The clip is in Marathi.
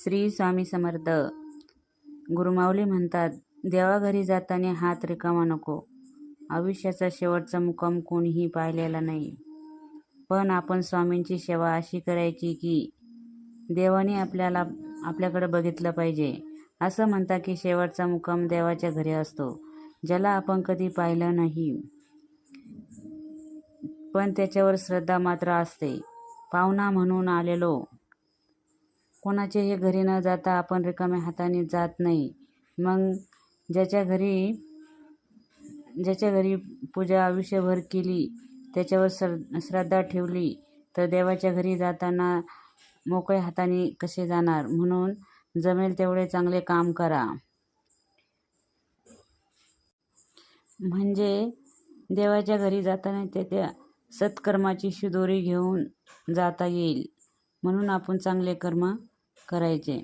श्री स्वामी समर्थ. गुरुमाऊली म्हणतात देवाघरी जाताना हात रिकामा नको. आयुष्याचा शेवटचा मुक्काम कोणीही पाहिलेला नाही. पण आपण स्वामींची सेवा अशी करायची की देवाने आपल्याला आपल्याकडे बघितलं पाहिजे. असं म्हणतात की शेवटचा मुक्काम देवाच्या घरी असतो ज्याला आपण कधी पाहिलं नाही. पण त्याच्यावर श्रद्धा मात्र असते. पाहुणा म्हणून आलेलो कोणाच्याही घरी न जाता आपण रिकाम्या हाताने जात नाही. मग ज्याच्या घरी ज्याच्या घरी पूजा आयुष्यभर केली त्याच्यावर श्र श्रद्धा ठेवली तर देवाच्या घरी जाताना मोकळ्या हाताने कसे जाणार? म्हणून जमेल तेवढे चांगले काम करा. म्हणजे देवाच्या घरी जाताना त्या त्या सत्कर्माची शिदोरी घेऊन जाता येईल. म्हणून आपण चांगले कर्म करायचे.